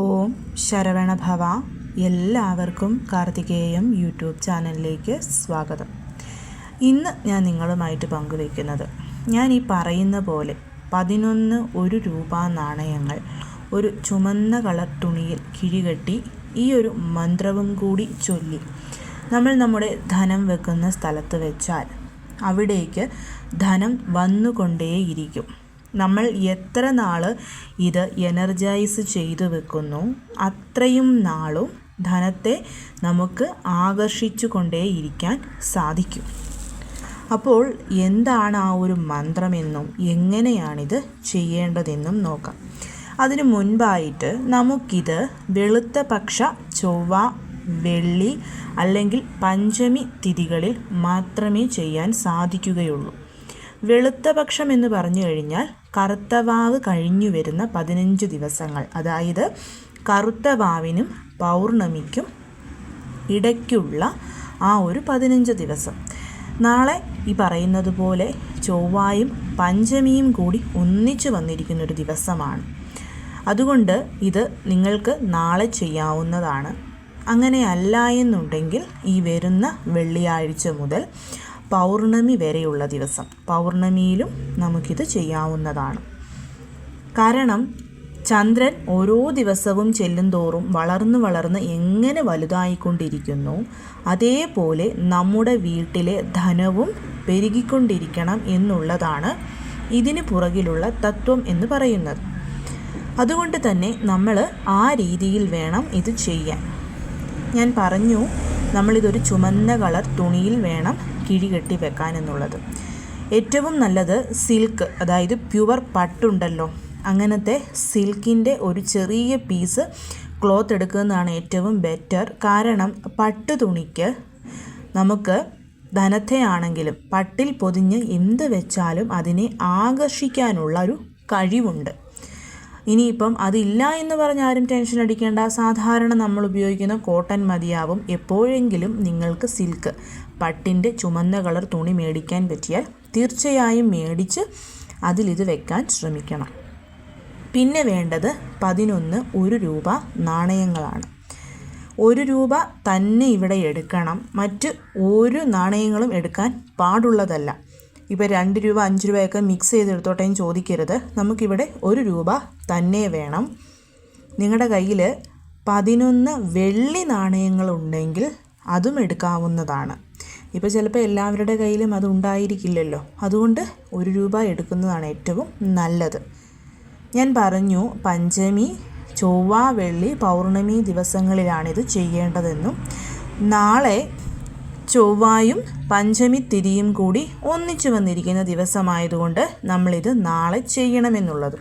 ഓം ശരവണഭവ എല്ലാവർക്കും കാർത്തികേയം യൂട്യൂബ് ചാനലിലേക്ക് സ്വാഗതം. ഇന്ന് ഞാൻ നിങ്ങളുമായിട്ട് പങ്കുവയ്ക്കുന്നത് ഞാൻ ഈ പറയുന്ന പോലെ പതിനൊന്ന് ഒരു രൂപ നാണയങ്ങൾ ഒരു ചുമന്ന കളർ തുണിയിൽ കിഴികെട്ടി ഈ ഒരു മന്ത്രവും കൂടി ചൊല്ലി നമ്മൾ നമ്മുടെ ധനം വെക്കുന്ന സ്ഥലത്ത് വെച്ചാൽ അവിടേക്ക് ധനം വന്നുകൊണ്ടേയിരിക്കും. നമ്മൾ എത്ര നാൾ ഇത് എനർജൈസ് ചെയ്തു വെക്കുന്നു അത്രയും നാളും ധനത്തെ നമുക്ക് ആകർഷിച്ചു കൊണ്ടേയിരിക്കാൻ സാധിക്കും. അപ്പോൾ എന്താണ് ആ ഒരു മന്ത്രമെന്നും എങ്ങനെയാണിത് ചെയ്യേണ്ടതെന്നും നോക്കാം. അതിനു മുൻപായിട്ട് നമുക്കിത് വെളുത്ത പക്ഷ ചൊവ്വ വെള്ളി അല്ലെങ്കിൽ പഞ്ചമി തിഥികളിൽ മാത്രമേ ചെയ്യാൻ സാധിക്കുകയുള്ളൂ. വെളുത്ത പക്ഷം എന്ന് പറഞ്ഞു കഴിഞ്ഞാൽ കറുത്തവാവ് കഴിഞ്ഞു വരുന്ന പതിനഞ്ച് ദിവസങ്ങൾ. അതായത് കറുത്തവാവിനും പൗർണമിക്കും ഇടയ്ക്കുള്ള ആ ഒരു പതിനഞ്ച് ദിവസം. നാളെ ഈ പറയുന്നത് പോലെ ചൊവ്വായും പഞ്ചമിയും കൂടി ഒന്നിച്ചു വന്നിരിക്കുന്ന ഒരു ദിവസമാണ്. അതുകൊണ്ട് ഇത് നിങ്ങൾക്ക് നാളെ ചെയ്യാവുന്നതാണ്. അങ്ങനെ അങ്ങനെയല്ല എന്നുണ്ടെങ്കിൽ ഈ വരുന്ന വെള്ളിയാഴ്ച മുതൽ പൗർണമി വരെയുള്ള ദിവസം. പൗർണമിയിലും നമുക്കിത് ചെയ്യാവുന്നതാണ്. കാരണം ചന്ദ്രൻ ഓരോ ദിവസവും ചെല്ലുന്തോറും വളർന്നു വളർന്ന് എങ്ങനെ വലുതായിക്കൊണ്ടിരിക്കുന്നു അതേപോലെ നമ്മുടെ വീട്ടിലെ ധനവും പെരുകിക്കൊണ്ടിരിക്കണം എന്നുള്ളതാണ് ഇതിന് പുറകിലുള്ള തത്വം എന്ന് പറയുന്നത്. അതുകൊണ്ട് തന്നെ നമ്മൾ ആ രീതിയിൽ വേണം ഇത് ചെയ്യാൻ. ഞാൻ പറഞ്ഞു നമ്മളിതൊരു ചുമന്ന കളർ തുണിയിൽ വേണം കിഴി കെട്ടി വെക്കാൻ എന്നുള്ളത്. ഏറ്റവും നല്ലത് സിൽക്ക് അതായത് പ്യുവർ പട്ടുണ്ടല്ലോ. അങ്ങനത്തെ സിൽക്കിന്റെ ഒരു ചെറിയ പീസ് ക്ലോത്ത് എടുക്കുന്നതാണ് ഏറ്റവും ബെറ്റർ കാരണം പട്ട് തുണിക്ക് നമുക്ക് ധനത്തെയാണെങ്കിലും പട്ടിൽ പൊതിഞ്ഞ് എന്ത് വെച്ചാലും അതിനെ ആകർഷിക്കാനുള്ള ഒരു കഴിവുണ്ട്. ഇനിയിപ്പം അതില്ല എന്ന് പറഞ്ഞ് ആരും ടെൻഷൻ അടിക്കേണ്ട. സാധാരണ നമ്മൾ ഉപയോഗിക്കുന്ന കോട്ടൺ മതിയാവും. എപ്പോഴെങ്കിലും നിങ്ങൾക്ക് സിൽക്ക് പട്ടിന്റെ ചുമന്ന കളർ തുണി മേടിക്കാൻ പറ്റിയാൽ തീർച്ചയായും മേടിച്ച് അതിലിത് വെക്കാൻ ശ്രമിക്കണം. പിന്നെ വേണ്ടത് പതിനൊന്ന് ഒരു രൂപ നാണയങ്ങളാണ്. ഒരു രൂപ തന്നെ ഇവിടെ എടുക്കണം. മറ്റ് ഒരു നാണയങ്ങളും എടുക്കാൻ പാടുള്ളതല്ല. ഇപ്പോൾ രണ്ട് രൂപ അഞ്ച് രൂപയൊക്കെ മിക്സ് ചെയ്തെടുത്തോട്ടേയും ചോദിക്കരുത്. നമുക്കിവിടെ ഒരു രൂപ തന്നെ വേണം. നിങ്ങളുടെ കയ്യിൽ പതിനൊന്ന് വെള്ളി നാണയങ്ങളുണ്ടെങ്കിൽ അതും എടുക്കാവുന്നതാണ്. ഇപ്പോൾ ചിലപ്പോൾ എല്ലാവരുടെ കയ്യിലും അത് ഉണ്ടായിരിക്കില്ലല്ലോ. അതുകൊണ്ട് ഒരു രൂപ എടുക്കുന്നതാണ് ഏറ്റവും നല്ലത്. ഞാൻ പറഞ്ഞു പഞ്ചമി ചൊവ്വ വെള്ളി പൗർണമി ദിവസങ്ങളിലാണിത് ചെയ്യേണ്ടതെന്നും നാളെ ചൊവ്വായും പഞ്ചമി തിരിയും കൂടി ഒന്നിച്ചു വന്നിരിക്കുന്ന ദിവസമായതുകൊണ്ട് നമ്മളിത് നാളെ ചെയ്യണമെന്നുള്ളത്.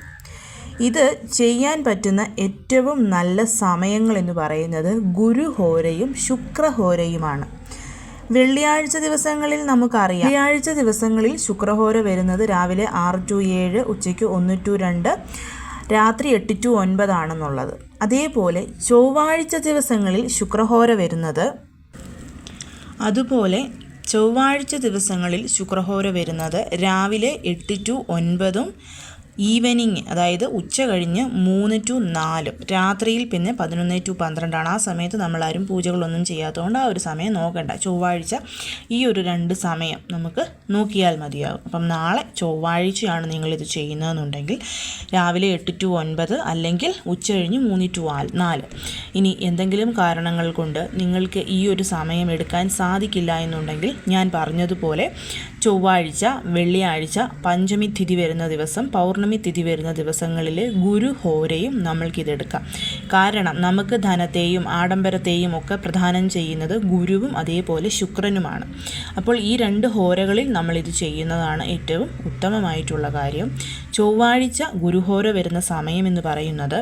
ഇത് ചെയ്യാൻ പറ്റുന്ന ഏറ്റവും നല്ല സമയങ്ങൾ എന്ന് പറയുന്നത് ഗുരുഹോരയും ശുക്രഹോരയുമാണ് വെള്ളിയാഴ്ച ദിവസങ്ങളിൽ നമുക്കറിയാം. വെള്ളിയാഴ്ച ദിവസങ്ങളിൽ ശുക്രഹോര വരുന്നത് രാവിലെ ആറ് ടു ഏഴ് ഉച്ചയ്ക്ക് ഒന്ന് ടു രണ്ട് രാത്രി എട്ട് ടു ഒൻപതാണെന്നുള്ളത് അതേപോലെ ചൊവ്വാഴ്ച ദിവസങ്ങളിൽ ശുക്രഹോര വരുന്നത് അതുപോലെ ചൊവ്വാഴ്ച ദിവസങ്ങളിൽ ശുക്രഹോര വരുന്നത് രാവിലെ എട്ട് ടു ഒൻപതും ഈവനിങ് അതായത് ഉച്ച കഴിഞ്ഞ് മൂന്ന് ടു നാലും. രാത്രിയിൽ പിന്നെ പതിനൊന്ന് ടു പന്ത്രണ്ടാണ്. ആ സമയത്ത് നമ്മളാരും പൂജകളൊന്നും ചെയ്യാത്തതുകൊണ്ട് ആ ഒരു സമയം നോക്കണ്ട. ചൊവ്വാഴ്ച ഈ ഒരു രണ്ട് സമയം നമുക്ക് നോക്കിയാൽ മതിയാകും. അപ്പം നാളെ ചൊവ്വാഴ്ചയാണ് നിങ്ങളിത് ചെയ്യുന്നതെന്നുണ്ടെങ്കിൽ രാവിലെ എട്ട് ടു ഒൻപത് അല്ലെങ്കിൽ ഉച്ച കഴിഞ്ഞ് മൂന്ന് ടു നാല്. ഇനി എന്തെങ്കിലും കാരണങ്ങൾ കൊണ്ട് നിങ്ങൾക്ക് ഈ ഒരു സമയം എടുക്കാൻ സാധിക്കില്ല എന്നുണ്ടെങ്കിൽ ഞാൻ പറഞ്ഞതുപോലെ ചൊവ്വാഴ്ച വെള്ളിയാഴ്ച പഞ്ചമി തിഥി വരുന്ന ദിവസം പൗർണമി തിഥി വരുന്ന ദിവസങ്ങളിൽ ഗുരു ഹോരയും നമ്മൾക്കിതെടുക്കാം കാരണം നമുക്ക് ധനത്തെയും ആഡംബരത്തെയും ഒക്കെ പ്രധാനം ചെയ്യുന്നത് ഗുരുവും അതേപോലെ ശുക്രനുമാണ്. അപ്പോൾ ഈ രണ്ട് ഹോരകളിൽ നമ്മളിത് ചെയ്യുന്നതാണ് ഏറ്റവും ഉത്തമമായിട്ടുള്ള കാര്യം. ചൊവ്വാഴ്ച ഗുരുഹോര വരുന്ന സമയം എന്ന് പറയുന്നത്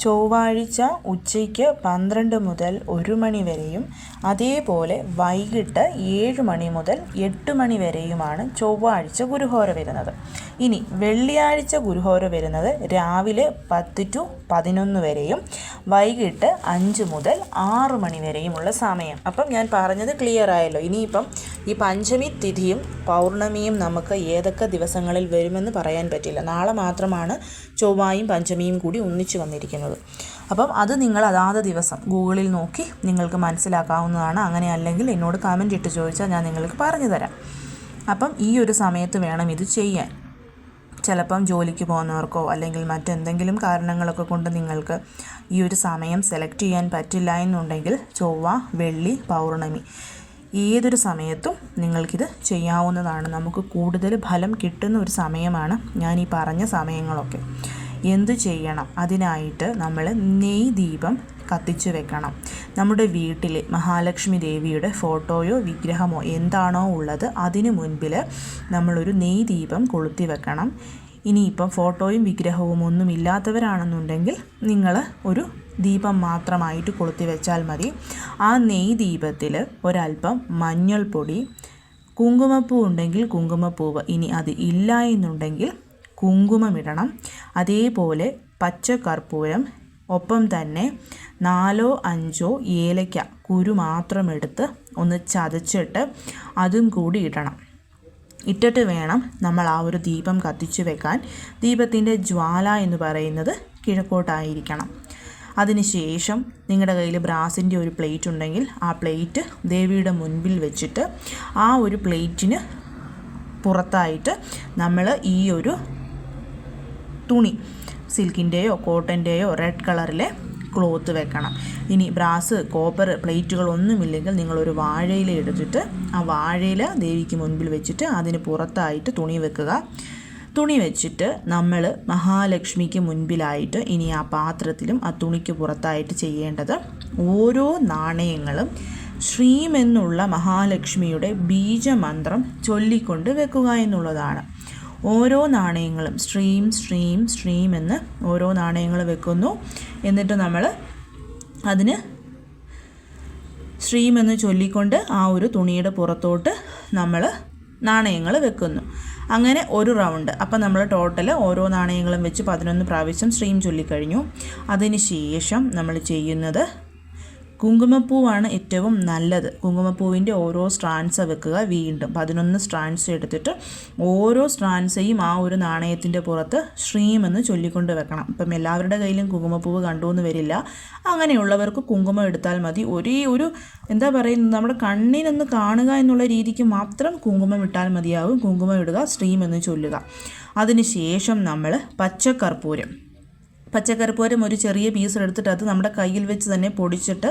ചൊവ്വാഴ്ച ഉച്ചയ്ക്ക് പന്ത്രണ്ട് മുതൽ ഒരു മണി വരെയും അതേപോലെ വൈകിട്ട് ഏഴ് മണി മുതൽ എട്ട് മണി വരെയുമാണ് ചൊവ്വാഴ്ച ഗുരുഹോര വരുന്നത്. ഇനി വെള്ളിയാഴ്ച ഗുരുഹോര വരുന്നത് രാവിലെ പത്ത് ടു പതിനൊന്ന് വരെയും വൈകിട്ട് അഞ്ച് മുതൽ ആറ് മണി വരെയുമുള്ള സമയം. അപ്പം ഞാൻ പറഞ്ഞത് ക്ലിയർ ആയല്ലോ. ഇനിയിപ്പം ഈ പഞ്ചമി തിഥിയും പൗർണമിയും നമുക്ക് ഏതൊക്കെ ദിവസങ്ങളിൽ വരുമെന്ന് പറയാൻ പറ്റില്ല. നാളെ മാത്രമാണ് ചൊവ്വായും പഞ്ചമിയും കൂടി ഒന്നിച്ചു വന്നിരിക്കുന്നത്. അപ്പം അത് നിങ്ങൾ അതാത് ദിവസം ഗൂഗിളിൽ നോക്കി നിങ്ങൾക്ക് മനസ്സിലാക്കാവുന്നതാണ്. അങ്ങനെ അല്ലെങ്കിൽ എന്നോട് കമന്റ് ഇട്ട് ചോദിച്ചാൽ ഞാൻ നിങ്ങൾക്ക് പറഞ്ഞു തരാം. അപ്പം ഈ ഒരു സമയത്ത് വേണം ഇത് ചെയ്യാൻ. ചിലപ്പം ജോലിക്ക് പോകുന്നവർക്കോ അല്ലെങ്കിൽ മറ്റെന്തെങ്കിലും കാരണങ്ങളൊക്കെ കൊണ്ട് നിങ്ങൾക്ക് ഈ ഒരു സമയം സെലക്ട് ചെയ്യാൻ പറ്റില്ല എന്നുണ്ടെങ്കിൽ ചൊവ്വ വെള്ളി പൗർണമി ഏതൊരു സമയത്തും നിങ്ങൾക്കിത് ചെയ്യാവുന്നതാണ്. നമുക്ക് കൂടുതൽ ഫലം കിട്ടുന്ന ഒരു സമയമാണ് ഞാൻ ഈ പറഞ്ഞ സമയങ്ങളൊക്കെ. എന്ത് ചെയ്യണം? അതിനായിട്ട് നമ്മൾ നെയ് ദീപം കത്തിച്ചു വെക്കണം. നമ്മുടെ വീട്ടിൽ മഹാലക്ഷ്മി ദേവിയുടെ ഫോട്ടോയോ വിഗ്രഹമോ എന്താണോ ഉള്ളത് അതിനു മുൻപിൽ നമ്മളൊരു നെയ് ദീപം കൊളുത്തി വെക്കണം. ഇനിയിപ്പം ഫോട്ടോയും വിഗ്രഹവും ഒന്നും ഇല്ലാത്തവരാണെന്നുണ്ടെങ്കിൽ നിങ്ങൾ ഒരു ദീപം മാത്രമായിട്ട് കൊളുത്തി വെച്ചാൽ മതി. ആ നെയ് ദീപത്തിൽ ഒരല്പം മഞ്ഞൾപ്പൊടി കുങ്കുമപ്പൂ ഉണ്ടെങ്കിൽ കുങ്കുമപ്പൂവ് ഇനി അത് ഇല്ല എന്നുണ്ടെങ്കിൽ കുങ്കുമമിടണം. അതേപോലെ പച്ചക്കർപ്പൂരം ഒപ്പം തന്നെ നാലോ അഞ്ചോ ഏലയ്ക്ക കുരു മാത്രം എടുത്ത് ഒന്ന് ചതച്ചിട്ട് അതും കൂടി ഇടണം. ഇട്ടിട്ട് വേണം നമ്മൾ ആ ഒരു ദീപം കത്തിച്ചു വെക്കാൻ. ദീപത്തിന്റെ ജ്വാല എന്ന് പറയുന്നത് കിഴക്കോട്ടായിരിക്കണം. അതിനുശേഷം നിങ്ങളുടെ കയ്യിൽ ബ്രാസിന്റെ ഒരു പ്ലേറ്റ് ഉണ്ടെങ്കിൽ ആ പ്ലേറ്റ് ദേവിയുടെ മുൻപിൽ വെച്ചിട്ട് ആ ഒരു പ്ലേറ്റിന് പുറത്തായിട്ട് നമ്മൾ ഈ ഒരു തുണി സിൽക്കിന്റെയോ കോട്ടന്റെയോ റെഡ് കളറിലെ ക്ലോത്ത് വെക്കണം. ഇനി ബ്രാസ് കോപ്പർ പ്ലേറ്റുകളൊന്നുമില്ലെങ്കിൽ നിങ്ങളൊരു വാഴയില എടുത്തിട്ട് ആ വാഴയില ദേവിക്ക് മുൻപിൽ വെച്ചിട്ട് അതിന് പുറത്തായിട്ട് തുണി വെക്കുക. തുണി വെച്ചിട്ട് നമ്മൾ മഹാലക്ഷ്മിക്ക് മുൻപിലായിട്ട് ഇനി ആ പാത്രത്തിലും ആ തുണിക്ക് പുറത്തായിട്ട് ചെയ്യേണ്ടത് ഓരോ നാണയങ്ങളും ശ്രീമെന്നുള്ള മഹാലക്ഷ്മിയുടെ ബീജമന്ത്രം ചൊല്ലിക്കൊണ്ട് വെക്കുക എന്നുള്ളതാണ്. ഓരോ നാണയങ്ങളും സ്ട്രീം സ്ട്രീം സ്ട്രീം എന്ന് ഓരോ നാണയങ്ങൾ വെക്കുന്നു. എന്നിട്ട് നമ്മൾ അതിന് സ്ട്രീം എന്ന് ചൊല്ലിക്കൊണ്ട് ആ ഒരു തുണിയുടെ പുറത്തോട്ട് നമ്മൾ നാണയങ്ങൾ വെക്കുന്നു. അങ്ങനെ ഒരു റൗണ്ട് അപ്പം നമ്മൾ ടോട്ടൽ ഓരോ നാണയങ്ങളും വെച്ച് പതിനൊന്ന് പ്രാവശ്യം സ്ട്രീം ചൊല്ലിക്കഴിഞ്ഞു. അതിന് ശേഷം നമ്മൾ ചെയ്യുന്നത് കുങ്കുമപ്പൂവാണ് ഏറ്റവും നല്ലത്. കുങ്കുമപ്പൂവിന്റെ ഓരോ സ്ട്രാൻസ് വെക്കുക വീണ്ടും. പതിനൊന്ന് സ്ട്രാൻസ് എടുത്തിട്ട് ഓരോ സ്ട്രാൻസേയും ആ ഒരു നാണയത്തിന്റെ പുറത്ത് ശ്രീമെന്ന് ചൊല്ലിക്കൊണ്ട് വെക്കണം. ഇപ്പം എല്ലാവരുടെ കയ്യിലും കുങ്കുമപ്പൂവ് കണ്ടു എന്ന് വരില്ല. അങ്ങനെയുള്ളവർക്ക് കുങ്കുമം എടുത്താൽ മതി. ഒരേ ഒരു എന്താ പറയുന്നത് നമ്മുടെ കണ്ണിനൊന്ന് കാണുക എന്നുള്ള രീതിക്ക് മാത്രം കുങ്കുമം ഇട്ടാൽ മതിയാവും. കുങ്കുമം ഇടുക ശ്രീം എന്ന് ചൊല്ലുക. അതിനുശേഷം നമ്മൾ പച്ചക്കർപ്പൂരം പച്ചക്കറിപ്പോരും ഒരു ചെറിയ പീസ് എടുത്തിട്ട് അത് നമ്മുടെ കയ്യിൽ വെച്ച് തന്നെ പൊടിച്ചിട്ട്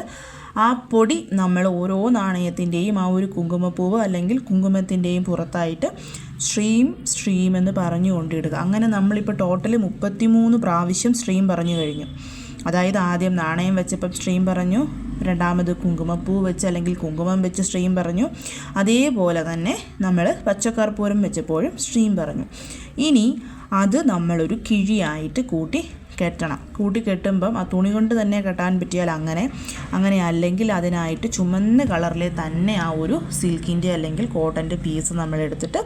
ആ പൊടി നമ്മൾ ഓരോ നാണയത്തിന്റെയും ആ ഒരു കുങ്കുമപ്പൂവ് അല്ലെങ്കിൽ കുങ്കുമത്തിന്റെയും പുറത്തായിട്ട് സ്ട്രീം സ്ട്രീം എന്ന് പറഞ്ഞു കൊണ്ടിടുക. അങ്ങനെ നമ്മളിപ്പോൾ ടോട്ടൽ മുപ്പത്തിമൂന്ന് പ്രാവശ്യം സ്ട്രീം പറഞ്ഞു കഴിഞ്ഞു. അതായത് ആദ്യം നാണയം വെച്ചപ്പം സ്ട്രീം പറഞ്ഞു രണ്ടാമത് കുങ്കുമപ്പൂ വെച്ച് അല്ലെങ്കിൽ കുങ്കുമം വെച്ച് സ്ട്രീം പറഞ്ഞു. അതേപോലെ തന്നെ നമ്മൾ പച്ചക്കർപ്പൂരം വെച്ചപ്പോഴും സ്ട്രീം പറഞ്ഞു. ഇനി അത് നമ്മളൊരു കിഴിയായിട്ട് കൂട്ടി കെട്ടണം. കൂട്ടി കെട്ടുമ്പം ആ തുണി കൊണ്ട് തന്നെ കെട്ടാൻ പറ്റിയാൽ അങ്ങനെ അങ്ങനെ അല്ലെങ്കിൽ അതിനായിട്ട് ചുമന്ന കളറിലെ തന്നെ ആ ഒരു സിൽക്കിന്റെ അല്ലെങ്കിൽ കോട്ടന്റെ പീസ് നമ്മൾ എടുത്തിട്ട്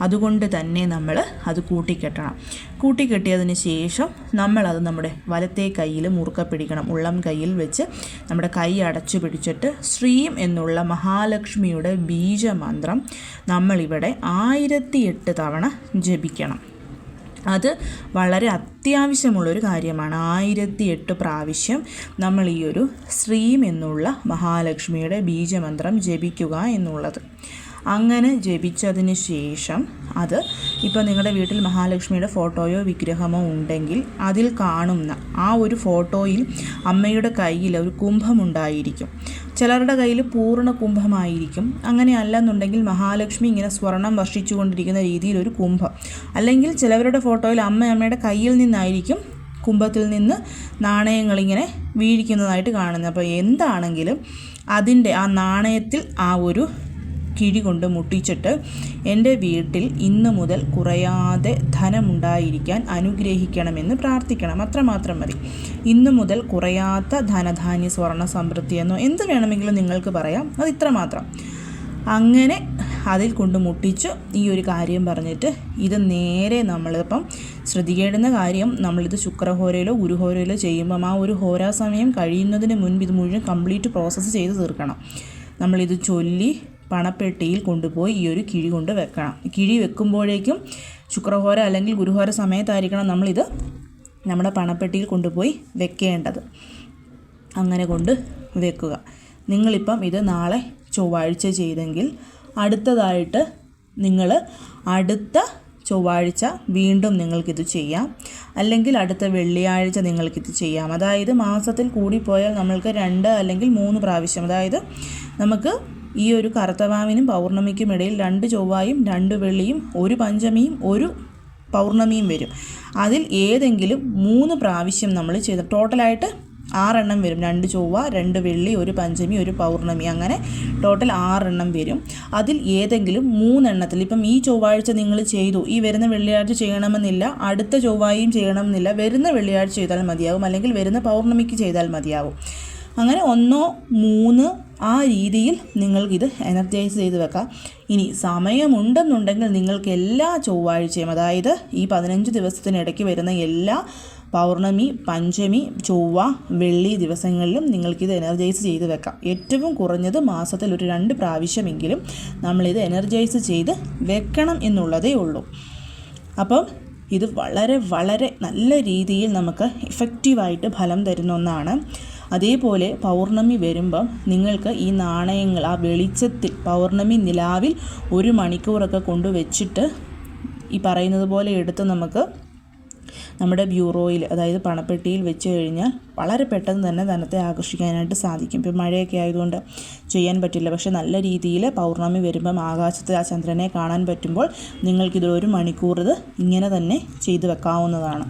അതുകൊണ്ട് തന്നെ നമ്മൾ അത് കൂട്ടിക്കെട്ടണം കൂട്ടിക്കെട്ടിയതിന് ശേഷം നമ്മളത് നമ്മുടെ വലത്തെ കയ്യിൽ മുറുക്ക പിടിക്കണം. ഉള്ളം കയ്യിൽ വെച്ച് നമ്മുടെ കൈ അടച്ചു പിടിച്ചിട്ട് ശ്രീം എന്നുള്ള മഹാലക്ഷ്മിയുടെ ബീജമന്ത്രം നമ്മളിവിടെ ആയിരത്തി എട്ട് തവണ ജപിക്കണം. അത് വളരെ അത്യാവശ്യമുള്ളൊരു കാര്യമാണ്. ആയിരത്തി എട്ട് പ്രാവശ്യം നമ്മൾ ഈ ഒരു ശ്രീം എന്നുള്ള മഹാലക്ഷ്മിയുടെ ബീജമന്ത്രം ജപിക്കുക എന്നുള്ളത്. അങ്ങനെ ജപിച്ചതിന് ശേഷം അത് ഇപ്പോൾ നിങ്ങളുടെ വീട്ടിൽ മഹാലക്ഷ്മിയുടെ ഫോട്ടോയോ വിഗ്രഹമോ ഉണ്ടെങ്കിൽ അതിൽ കാണുന്ന ആ ഒരു ഫോട്ടോയിൽ അമ്മയുടെ കയ്യിൽ ഒരു കുംഭമുണ്ടായിരിക്കും ചിലരുടെ കയ്യിൽ പൂർണ കുംഭമായിരിക്കും. അങ്ങനെ അല്ലെന്നുണ്ടെങ്കിൽ മഹാലക്ഷ്മി ഇങ്ങനെ സ്വർണം വർഷിച്ചുകൊണ്ടിരിക്കുന്ന രീതിയിൽ ഒരു കുംഭം. അല്ലെങ്കിൽ ചിലവരുടെ ഫോട്ടോയിൽ അമ്മ അമ്മയുടെ കയ്യിൽ നിന്നായിരിക്കും കുംഭത്തിൽ നിന്ന് നാണയങ്ങളിങ്ങനെ വീഴിക്കുന്നതായിട്ട് കാണുന്നത്. അപ്പോൾ എന്താണെങ്കിലും അതിന്റെ ആ നാണയത്തിൽ ആ ഒരു കിഴി കൊണ്ട് മുട്ടിച്ചിട്ട് എന്റെ വീട്ടിൽ ഇന്ന് മുതൽ കുറയാതെ ധനമുണ്ടായിരിക്കാൻ അനുഗ്രഹിക്കണമെന്ന് പ്രാർത്ഥിക്കണം. അത്രമാത്രം മതി. ഇന്ന് മുതൽ കുറയാത്ത ധനധാന്യ സ്വർണ സമൃദ്ധി എന്നോ എന്ത് വേണമെങ്കിലും നിങ്ങൾക്ക് പറയാം. അത് ഇത്രമാത്രം. അങ്ങനെ അതിൽ കൊണ്ട് മുട്ടിച്ച് ഈ ഒരു കാര്യം പറഞ്ഞിട്ട് ഇത് നേരെ നമ്മളിപ്പം ശ്രദ്ധിക്കേണ്ടുന്ന കാര്യം നമ്മളിത് ശുക്രഹോരയിലോ ഗുരുഹോരയിലോ ചെയ്യുമ്പം ആ ഒരു ഹോരാ സമയം കഴിയുന്നതിന് മുൻപ് ഇത് മുഴുവൻ കംപ്ലീറ്റ് പ്രോസസ്സ് ചെയ്ത് തീർക്കണം. നമ്മളിത് ചൊല്ലി പണപ്പെട്ടിയിൽ കൊണ്ടുപോയി ഈ ഒരു കിഴി കൊണ്ട് വെക്കണം. കിഴി വെക്കുമ്പോഴേക്കും ശുക്രഹോര അല്ലെങ്കിൽ ഗുരുഹോര സമയത്തായിരിക്കണം നമ്മളിത് നമ്മുടെ പണപ്പെട്ടിയിൽ കൊണ്ടുപോയി വെക്കേണ്ടത്. അങ്ങനെ കൊണ്ട് വെക്കുക. നിങ്ങളിപ്പം ഇത് നാളെ ചൊവ്വാഴ്ച ചെയ്തെങ്കിൽ അടുത്തതായിട്ട് നിങ്ങൾ അടുത്ത ചൊവ്വാഴ്ച വീണ്ടും നിങ്ങൾക്കിത് ചെയ്യാം. അല്ലെങ്കിൽ അടുത്ത വെള്ളിയാഴ്ച നിങ്ങൾക്കിത് ചെയ്യാം. അതായത് മാസത്തിൽ കൂടിപ്പോയാൽ നമ്മൾക്ക് രണ്ട് അല്ലെങ്കിൽ മൂന്ന് പ്രാവശ്യം. അതായത് നമുക്ക് ഈ ഒരു കറുത്തവാവിനും പൗർണമിക്കും ഇടയിൽ രണ്ട് ചൊവ്വായും രണ്ട് വെള്ളിയും ഒരു പഞ്ചമിയും ഒരു പൗർണമിയും വരും. അതിൽ ഏതെങ്കിലും മൂന്ന് പ്രാവശ്യം നമ്മൾ ചെയ്ത് ടോട്ടലായിട്ട് ആറെണ്ണം വരും. രണ്ട് ചൊവ്വ രണ്ട് വെള്ളി ഒരു പഞ്ചമി ഒരു പൗർണമി അങ്ങനെ ടോട്ടൽ ആറെണ്ണം വരും. അതിൽ ഏതെങ്കിലും മൂന്നെണ്ണത്തിൽ ഇപ്പം ഈ ചൊവ്വാഴ്ച നിങ്ങൾ ചെയ്തു ഈ വരുന്ന വെള്ളിയാഴ്ച ചെയ്യണമെന്നില്ല അടുത്ത ചൊവ്വായും ചെയ്യണമെന്നില്ല വരുന്ന വെള്ളിയാഴ്ച ചെയ്താൽ മതിയാവും അല്ലെങ്കിൽ വരുന്ന പൗർണമിക്ക് ചെയ്താൽ മതിയാവും. അങ്ങനെ ഒന്നോ മൂന്ന് ആ രീതിയിൽ നിങ്ങൾക്കിത് എനർജൈസ് ചെയ്ത് വെക്കാം. ഇനി സമയമുണ്ടെന്നുണ്ടെങ്കിൽ നിങ്ങൾക്ക് എല്ലാ ചൊവ്വാഴ്ചയും അതായത് ഈ പതിനഞ്ച് ദിവസത്തിനിടയ്ക്ക് വരുന്ന എല്ലാ പൗർണമി പഞ്ചമി ചൊവ്വ വെള്ളി ദിവസങ്ങളിലും നിങ്ങൾക്കിത് എനർജൈസ് ചെയ്ത് വെക്കാം. ഏറ്റവും കുറഞ്ഞത് മാസത്തിൽ ഒരു രണ്ട് പ്രാവശ്യമെങ്കിലും നമ്മളിത് എനർജൈസ് ചെയ്ത് വെക്കണം എന്നുള്ളതേ ഉള്ളൂ. അപ്പം ഇത് വളരെ വളരെ നല്ല രീതിയിൽ നമുക്ക് ഇഫക്റ്റീവായിട്ട് ഫലം തരുന്ന ഒന്നാണ്. അതേപോലെ പൗർണമി വരുമ്പം നിങ്ങൾക്ക് ഈ നാണയങ്ങൾ ആ വെളിച്ചത്തിൽ പൗർണമി നിലാവിൽ ഒരു മണിക്കൂറൊക്കെ കൊണ്ട് വെച്ചിട്ട് ഈ പറയുന്നത് പോലെ എടുത്ത് നമുക്ക് നമ്മുടെ ബ്യൂറോയിൽ അതായത് പണപ്പെട്ടിയിൽ വെച്ച് കഴിഞ്ഞാൽ വളരെ പെട്ടെന്ന് തന്നെ ധനത്തെ ആകർഷിക്കാനായിട്ട് സാധിക്കും. ഇപ്പം മഴയൊക്കെ ആയതുകൊണ്ട് ചെയ്യാൻ പറ്റില്ല. പക്ഷെ നല്ല രീതിയിൽ പൗർണമി വരുമ്പം ആകാശത്ത് ആ ചന്ദ്രനെ കാണാൻ പറ്റുമ്പോൾ നിങ്ങൾക്കിതൊരു മണിക്കൂർ ഇത് ഇങ്ങനെ തന്നെ ചെയ്തു വെക്കാവുന്നതാണ്.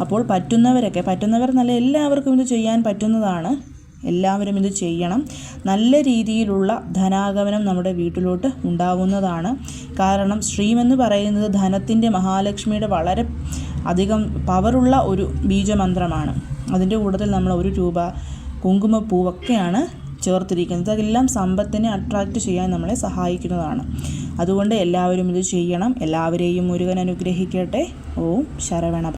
അപ്പോൾ പറ്റുന്നവരൊക്കെ പറ്റുന്നവർ നല്ല എല്ലാവർക്കും ഇത് ചെയ്യാൻ പറ്റുന്നതാണ്. എല്ലാവരും ഇത് ചെയ്യണം. നല്ല രീതിയിലുള്ള ധനാഗമനം നമ്മുടെ വീട്ടിലോട്ട് ഉണ്ടാവുന്നതാണ്. കാരണം ശ്രീമെന്ന് പറയുന്നത് ധനത്തിന്റെ മഹാലക്ഷ്മിയുടെ വളരെ അധികം പവറുള്ള ഒരു ബീജമന്ത്രമാണ്. അതിന്റെ കൂട്ടത്തിൽ നമ്മൾ ഒരു രൂപ കുങ്കുമപ്പൂവൊക്കെയാണ് ചേർത്തിരിക്കുന്നത്. അതെല്ലാം സമ്പത്തിനെ അട്രാക്റ്റ് ചെയ്യാൻ നമ്മളെ സഹായിക്കുന്നതാണ്. അതുകൊണ്ട് എല്ലാവരും ഇത് ചെയ്യണം. എല്ലാവരെയും മുരുകൻ അനുഗ്രഹിക്കട്ടെ. ഓം ശരവണ